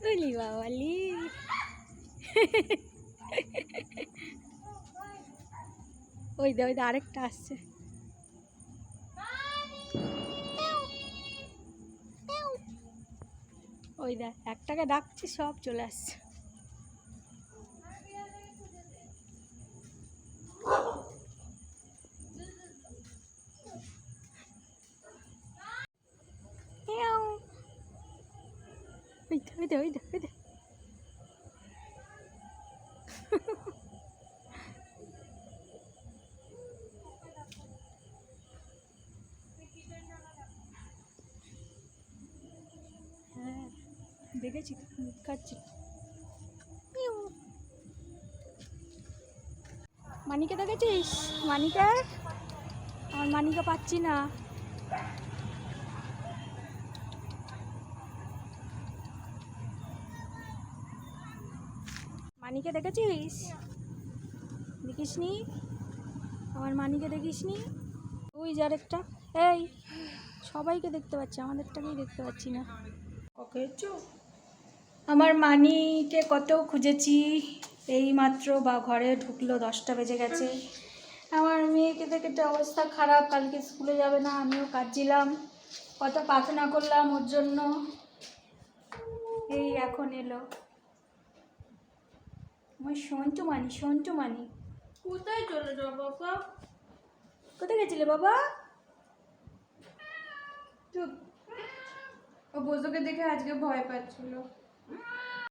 ওলি বাবালি ওই দে ওই দে আরেকটা আসছে ওই দেখ একটাকে ডাকছি সব চলে আসছে ওই দে ওই দে ওই দে দেখেছি খাচ্ছি। মানিকে দেখেছিস মানিকা আমার মানিকা পাচ্ছি না। মানিকে দেখেছিস? দেখিসনি? আমার মানিকে দেখিসনি? ওই যার একটা। এই, সবাইকে দেখতে পাচ্ছি, আমাদেরটাকেই দেখতে পাচ্ছি না। ওকে আমার মানিকে কত খুঁজেছি এই মাত্র বা ঘরে ঢুকলো, দশটা বেজে গেছে। আমার মেয়েকে দেখে তো অবস্থা খারাপ, কালকে স্কুলে যাবে না, আমিও কাঁদছিলাম। কত প্রার্থনা করলাম ওর জন্য। এই এখন এলো। আমার সন্টু মানি সন্টু মানি। কোথায় চলে যাও বাবা? কোথায় গেছিলে বাবা? চুপ। ও বোঝোকে দেখে আজকে ভয় পাচ্ছিল।